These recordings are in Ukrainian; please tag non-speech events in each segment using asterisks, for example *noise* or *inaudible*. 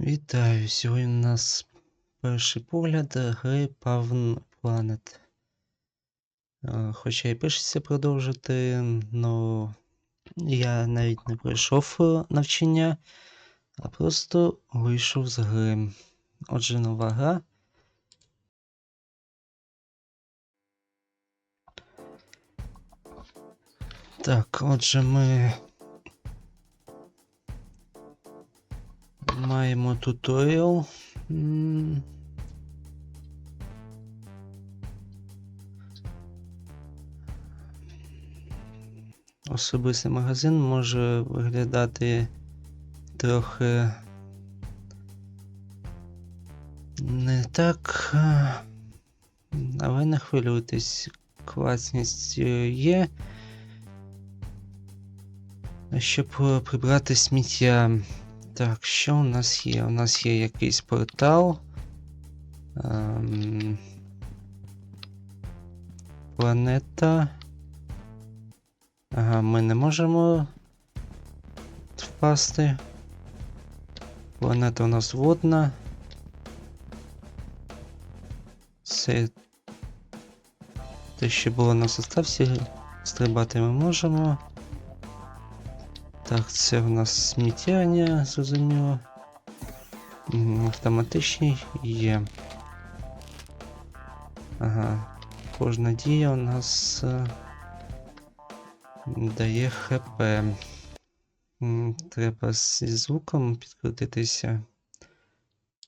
Вітаю! Сьогодні у нас перший погляд гри Pavn Planet. Хоча і пишеться продовжити, но я навіть не пройшов е, навчання, а просто вийшов з гри. Отже, нова гра. Так, отже, ми маємо туторіал. Особистий магазин може виглядати трохи не так, але не хвилюйтесь, класність є. Щоб прибрати сміття. Так, що у нас є? У нас є якийсь портал. Ем... Планета. Ага, ми не можемо впасти. Планета у нас водна. Це те, що було на составці. Стрибати ми можемо. Так, це в нас сміттяння, зрозуміло. Автоматичний є. Ага. Кожна дія у нас е, дає ХП. Треба зі звуком підкрутитися,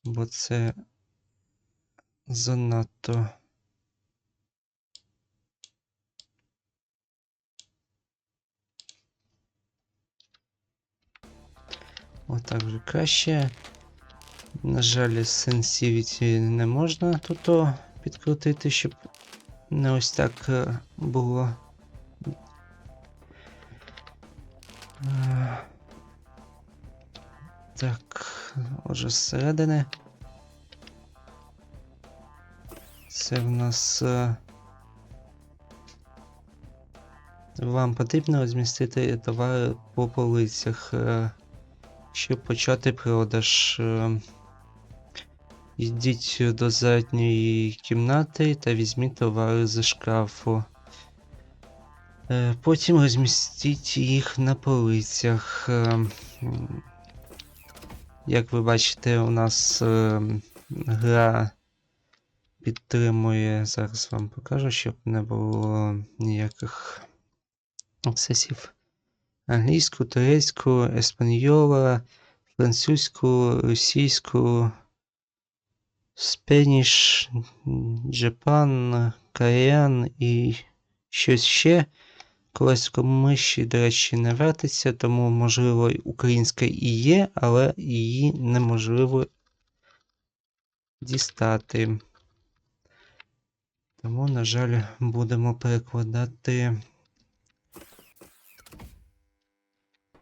бо це занадто. Отак вже краще. На жаль, Sensivity не можна тут підкрутити, щоб не ось так е, було. Е, Так, отже, зсередини. Це в нас. е, Вам потрібно розмістити товари по полицях. Е, щоб почати продаж. е, Йдіть до задньої кімнати та візьміть товари з шкафу. Е, Потім розмістіть їх на полицях. Е, Як ви бачите, у нас гра підтримує. Зараз вам покажу, щоб не було ніяких обсесів англійську, турецьку, еспаньола, французьку, російську, спеніш, джепан, кореян і щось ще. Колесико миші, до речі, не вертиться, тому, можливо, українська і є, але її неможливо дістати. Тому, на жаль, будемо перекладати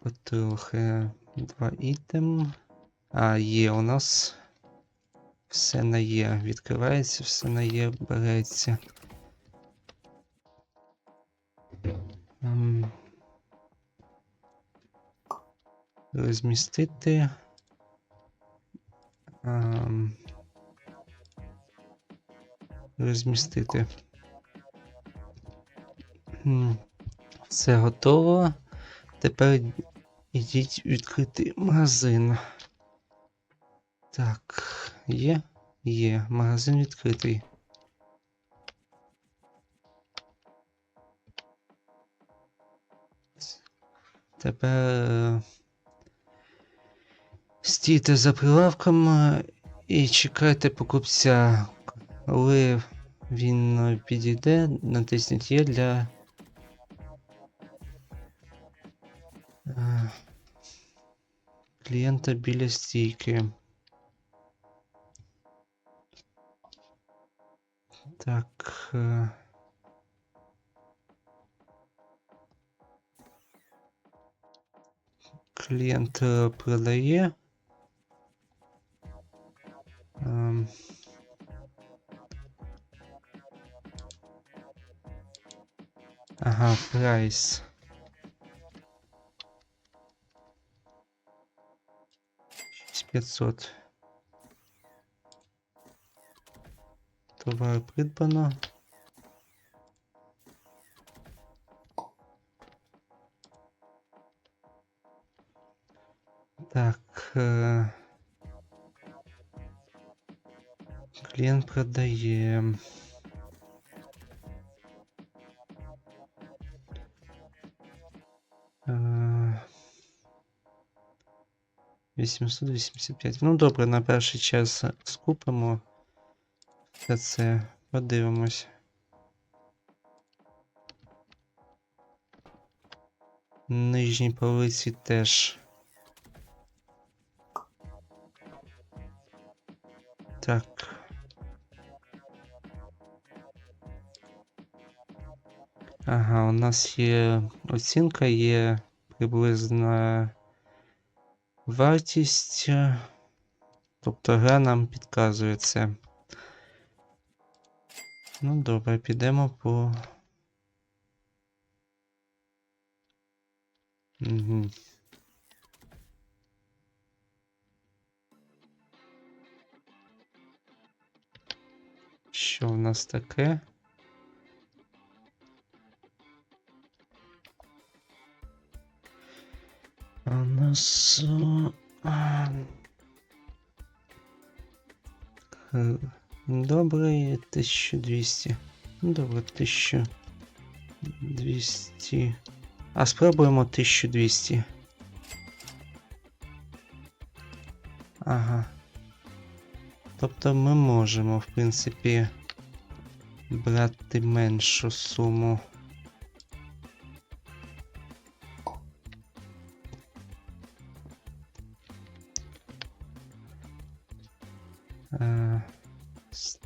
Потрохи два ітем. А, є у нас. Все на є. Відкривається, все на є береться. Ем, Розмістити. Ем, Розмістити. Все готово. Тепер Ідіть відкрити магазин. Так, є? Є. Магазин відкритий. Тепер е, стійте за прилавком і чекайте покупця. Коли він е, підійде, натисніть є для Клієнта біля стійки. Так. е, Клієнт е, продає. Ем. Ага, прайс. 500. Товар придбано. Так. Э, Клиент продаем 885. Ну, добре, на перший час скупимо. Все це подивимось. Нижній полиці теж. Так. Ага, у нас є оцінка, є приблизна вартість. е, Тобто гра нам підказує це. Ну, добре, підемо по. Угу. Що в нас таке? Е, Добре, 1200. Ну, Добре, 1200. А спробуємо 1200. Ага. Тобто ми можемо, в принципі, брати меншу суму.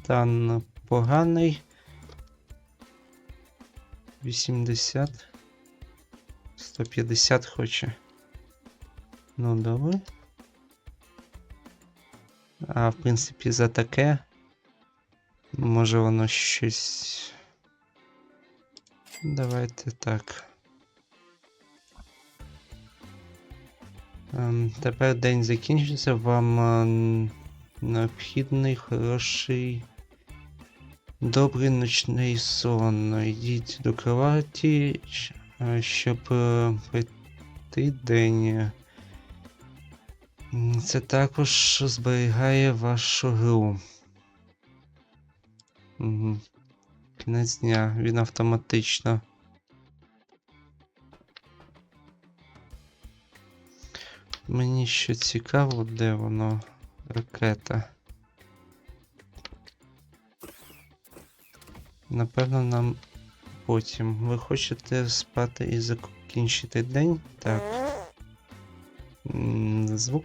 Стан поганий. 80. 150 хоче. Ну, добре. А, в принципі, за таке. Може воно щось. Давайте так. Ем, тепер день закінчиться. Вам е, необхідний хороший. Добрий ночний сон. Йдіть до кроваті, е, щоб е, пройти день. Це також зберігає вашу гру. Угу. Кінець дня, він автоматично. Мені ще цікаво, де воно ракета. Напевно, нам потім. Ви хочете спати і закінчити день? Так. Звук,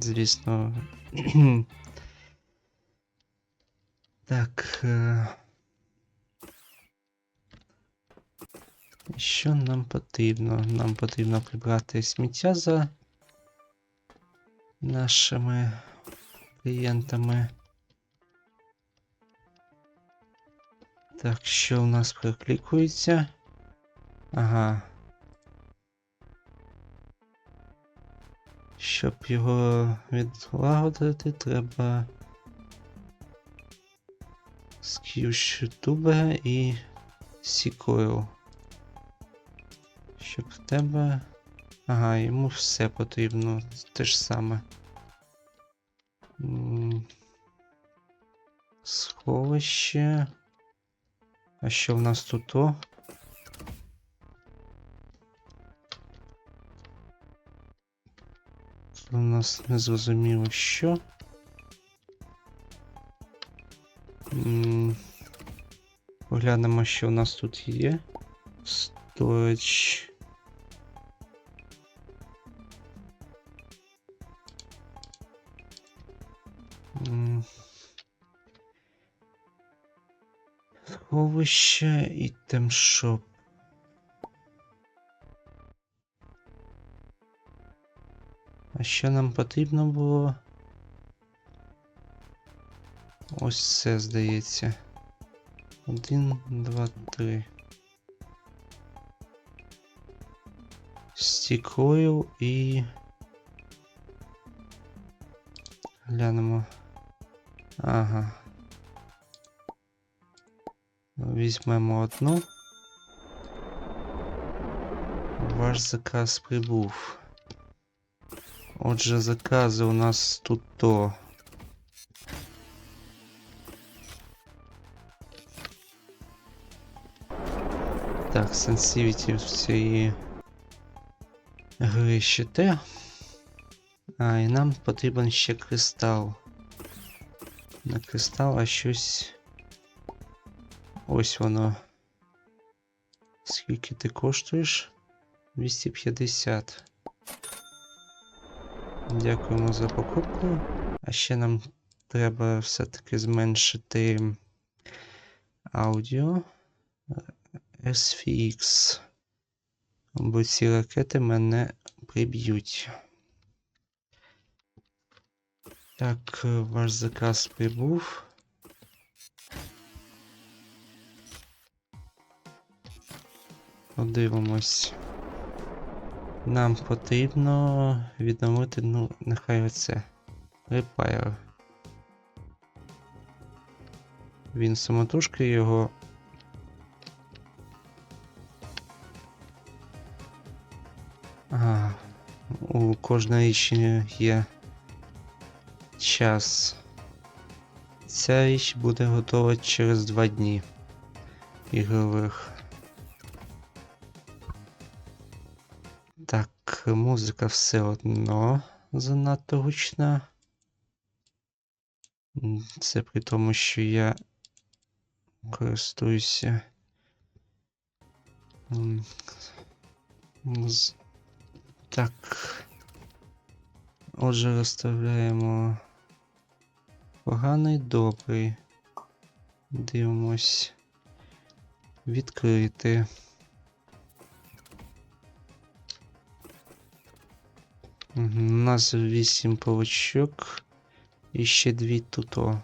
звісно. *clears throat* так. е, Що нам потрібно? Нам потрібно прибрати сміття за нашими клієнтами. Так, що у нас проклікується? Ага. Щоб його відлагодити, треба скіющу тубе і сікою. Щоб в тебе. Ага, йому все потрібно. Те ж саме. Сховище. А що в нас тут? О? Тут у нас не зрозуміло що. Поглянемо, що у нас тут є. Storage. Сховище і темшоп. А що нам потрібно було? Ось це здається. Один, два, три. Стікою і. Глянемо. Ага. Візьмемо одну. Ваш заказ прибув. Отже, закази у нас тут то. Так, сенсивіті цієї гри ще те. А, і нам потрібен ще кристал. На кристал, а щось. Ось воно. Скільки ти коштуєш? 250. Дякуємо за покупку. А ще нам треба все-таки зменшити аудіо SVX. Бо ці ракети мене приб'ють. Так, ваш заказ прибув. Подивимось. Нам потрібно відновити, ну, нехай оце. Repair. Він самотужки його. Ага. У кожної річ є час. Ця річ буде готова через два дні ігрових. Музика все одно занадто гучна. Це при тому, що я користуюся. Так. Отже, розставляємо поганий, добрий. Дивимось. Відкрити. У нас 8 паличок і ще дві туто.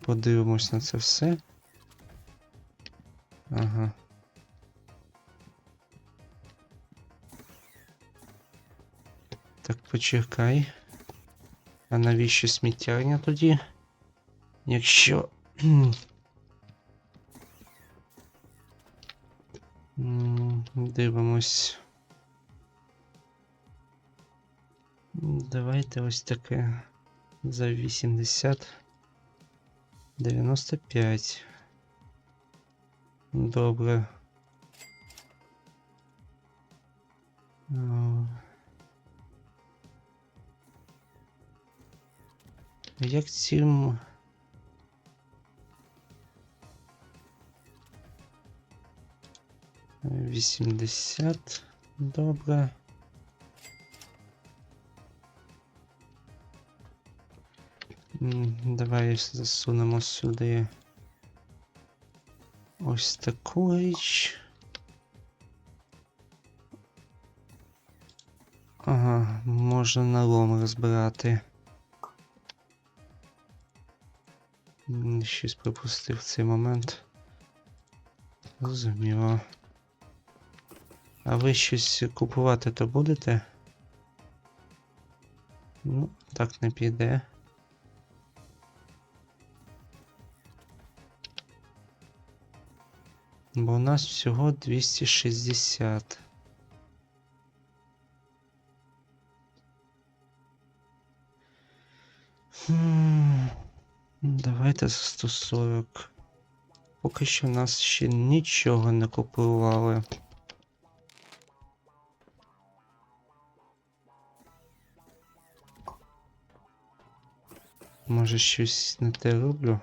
Подивимось на це все. Ага. Так, почекай. А навіщо сміттярня тоді? Якщо. *clears throat* Дивимось. Давайте ось таке. За 80. 95. Добре. О. Як цим. Вісімдесят. Добре. Давай засунемо сюди. Ось таку річ. Ага, можна налом розбирати. Щось пропустив цей момент. Зрозуміло. А ви щось купувати то будете? Ну, так не піде. Бо у нас всього 260. Хм, Давайте за 140. Поки що нас ще нічого не купували. Може щось не те роблю?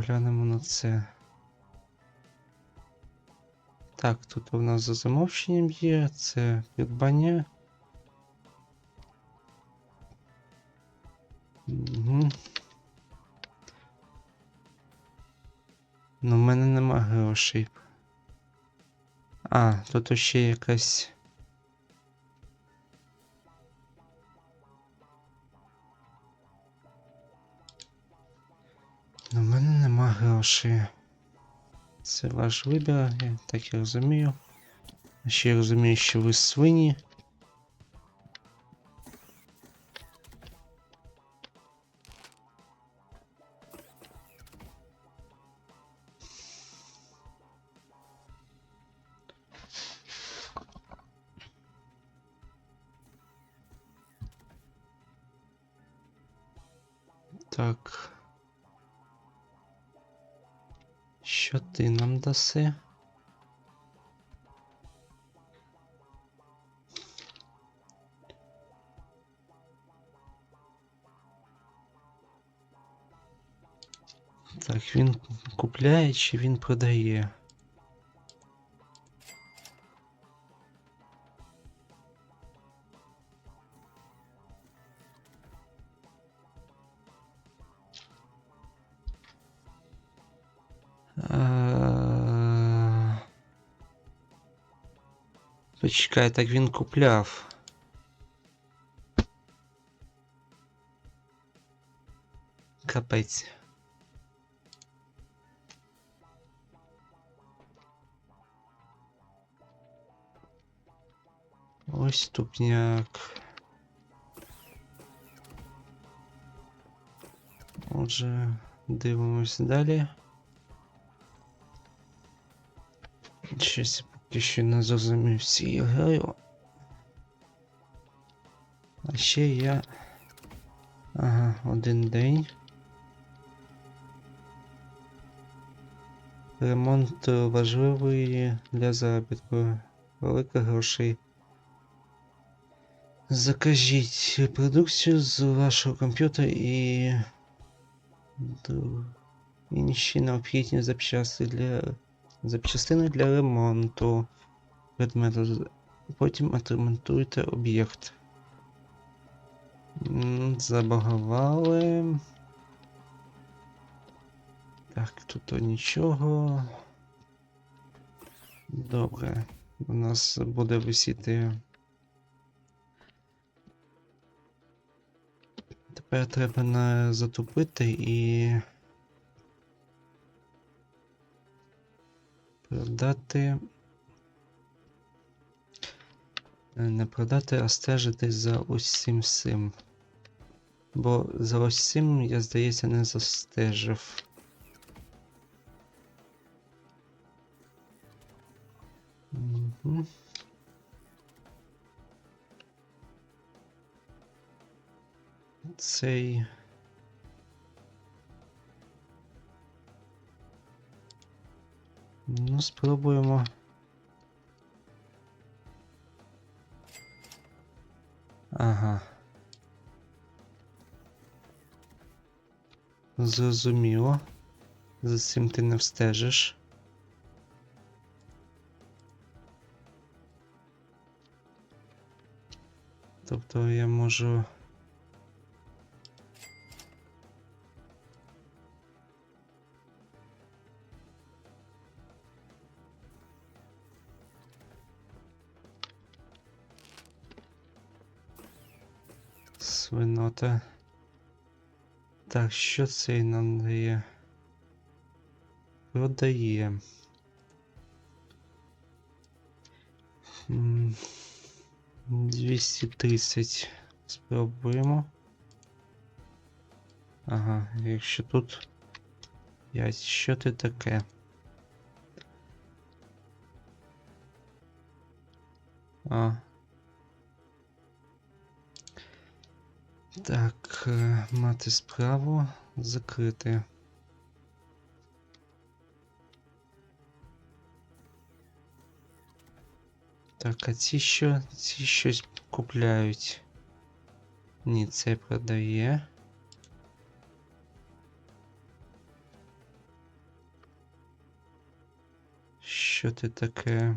Поглянемо на це. Так, тут у нас за замовченням є, це придбання. Угу. Ну, в мене нема грошей. А, тут ще якась. наші. Це ваш вибір, я так я розумію. А ще я розумію, що ви свині. Так. Що ти нам даси? Так, він купляє чи він продає? Почекай, так він купляв. Капець. Ось тупняк. Отже, дивимось далі. Щось поки що не зрозумів цією грою. А ще я. Ага, один день. Ремонт важливий для заробітку. Велика грошей. Закажіть продукцію з вашого комп'ютера і. Інші необхідні запчасти для запчастини для ремонту предмету. Потім отремонтуйте об'єкт. Забагували. Так, тут то нічого. Добре. У нас буде висіти. Тепер треба на затупити і. Продати. Е, Не продати, а стежити за цим всім. Бо за цим, я здається, не застежив. Мгм. Цей. Ну, спробуємо. Ага. Зрозуміло. За цим ти не встежиш. Тобто я можу. Свинота. Так, що цей нам дає? Продає. М, 230. Спробуємо. Ага, якщо тут 5, що ти таке? А. Так, е, мати справу закрити. Так, а ці що? Ці щось купляють. Ні, це продає. Що ти таке?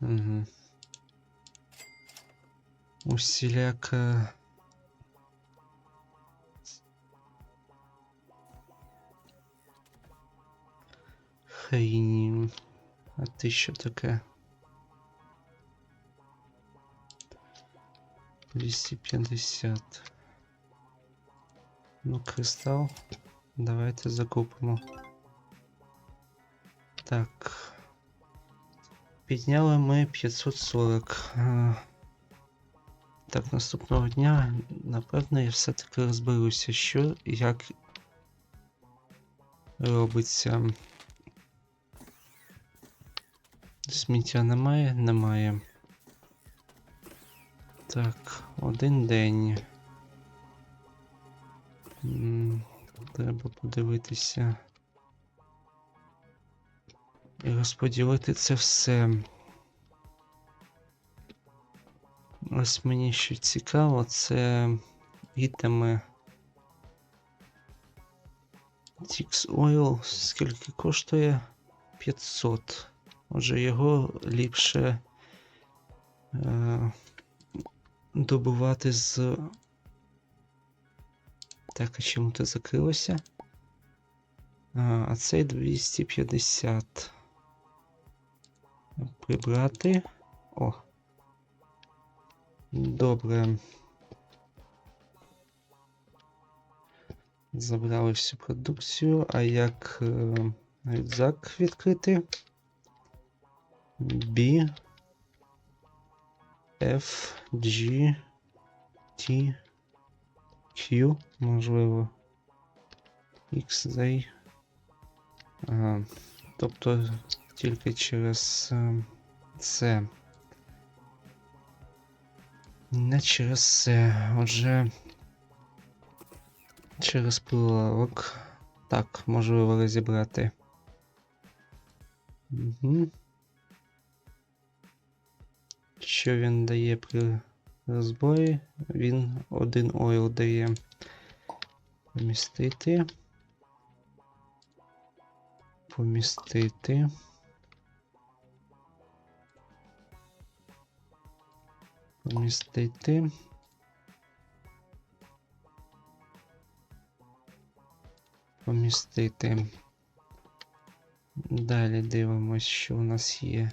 Угу. Усіляка. Хрінь. А ти що таке? 250. Ну, кристал. Давайте закупимо. Так. Підняли ми 540. Е, Так, наступного дня, напевно, я все-таки розберуся, що і як робиться. Сміття немає? Немає. Так, один день. Треба подивитися. Розподілити це все. Ось мені що цікаво, це ітеми. Tix Oil скільки коштує? 500. Отже, його ліпше е, добувати з. Так, а чому це закрилося? А, а цей 250. Прибрати. О. Добре. Забрали всю продукцію. А як е, рюкзак відкрити? B F G T Q, можливо. X, Z. Ага. Тобто тільки через е, це. Не через це. Отже. Через прилавок. Так, можливо розібрати. Угу. Що він дає при розборі? Він один ойл дає. Помістити. Помістити. Помістити. Помістити. Далі дивимось, що у нас є.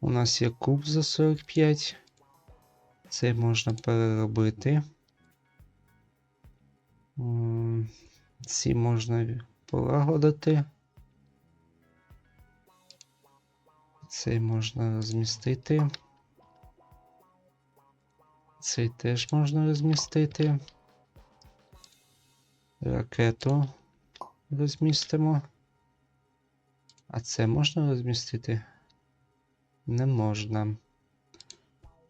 У нас є куб за 45. Це можна переробити. Ці можна полагодити. Цей можна розмістити. Цей теж можна розмістити. Ракету розмістимо. А це можна розмістити? Не можна.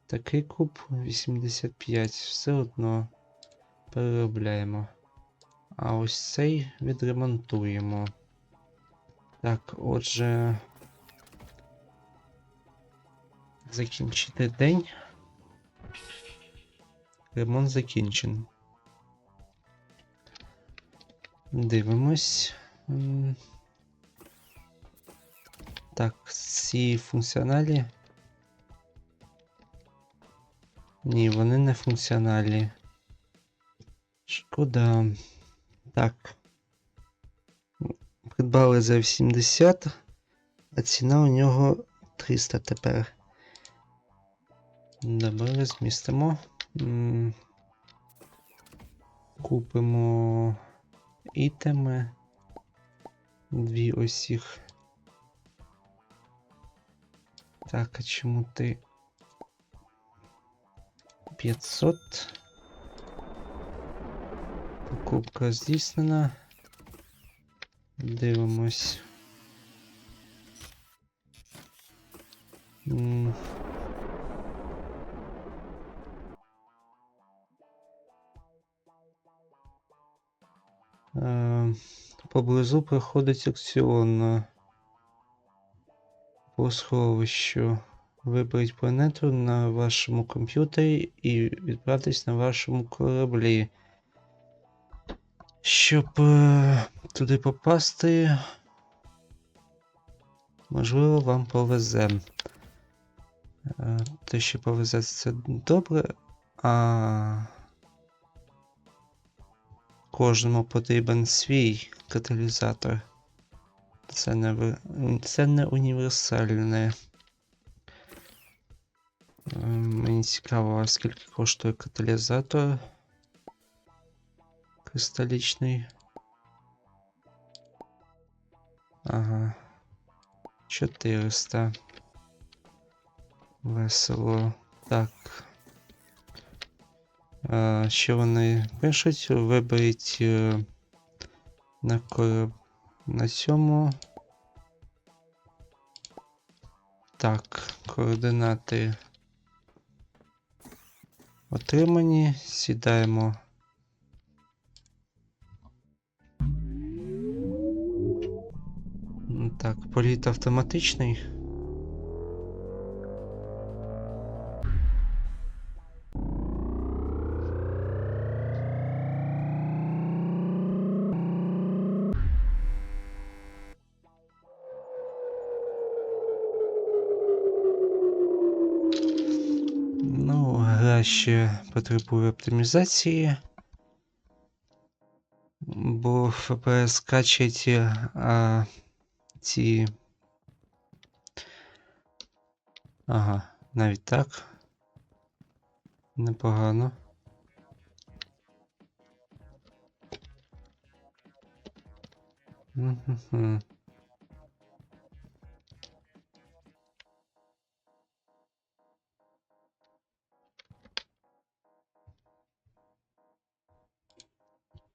Такий куб 85. Все одно переробляємо. А ось цей відремонтуємо. Так, отже. Закінчити день. Ремонт закінчений. Дивимось. Так, ці функціоналі. Ні, вони не функціональні. Шкода. Так. Придбали за 80, а ціна у нього 300 тепер. Добре, змістимо. Купимо ітеми. Дві ось їх. Так, а чому ти 500? Покупка здійснена. Дивимось. Поблизу проходить акціон по сховищу. Виберіть планету на вашому комп'ютері і відправтесь на вашому кораблі. Щоб е, туди попасти, можливо, вам повезе. Е, те, що повезе, це добре, а кожному потрібен свій каталізатор. Це не, ви- це не універсальне. Е, Мені цікаво, а скільки коштує каталізатор кристалічний. Ага. 400. Весело. Так. А, що вони пишуть? Виберіть е, на кораб... на цьому. Так, координати отримані. Сідаємо. Так, політ автоматичний. Ще потребує оптимізації. Бо ФПС качать, а ці. Ага, навіть так. Непогано. Мгм.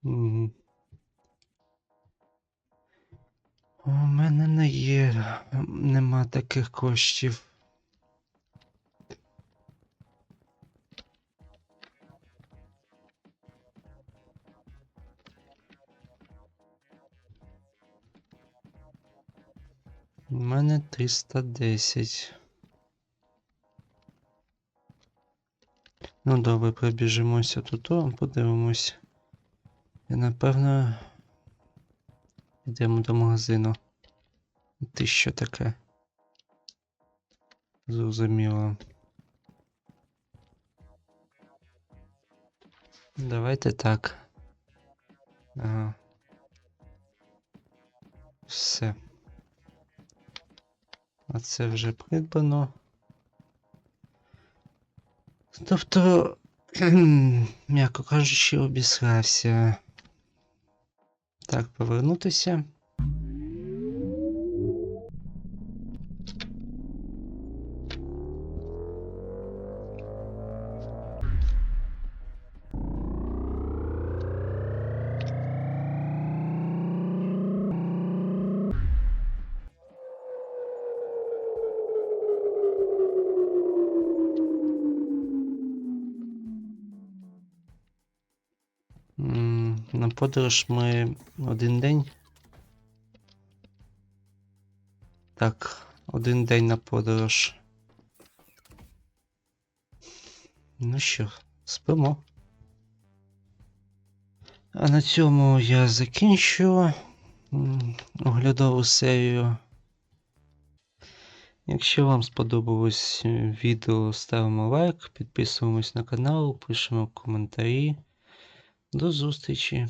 У мене не є, нема таких коштів. У мене 310. Ну, добре, пробіжимося тут, подивимось. Напевно. Йдемо до магазину. Ти що таке? Зрозуміло. Давайте так. Ага. Все. А це вже придбано. Тобто, *clears throat* м'яко кажучи, обісрався. Так, повернутися. На подорож ми один день. Так, один день на подорож. Ну що, спимо. А на цьому я закінчу оглядову серію. Якщо вам сподобалось відео, ставимо лайк, підписуємось на канал, пишемо коментарі. До зустрічі!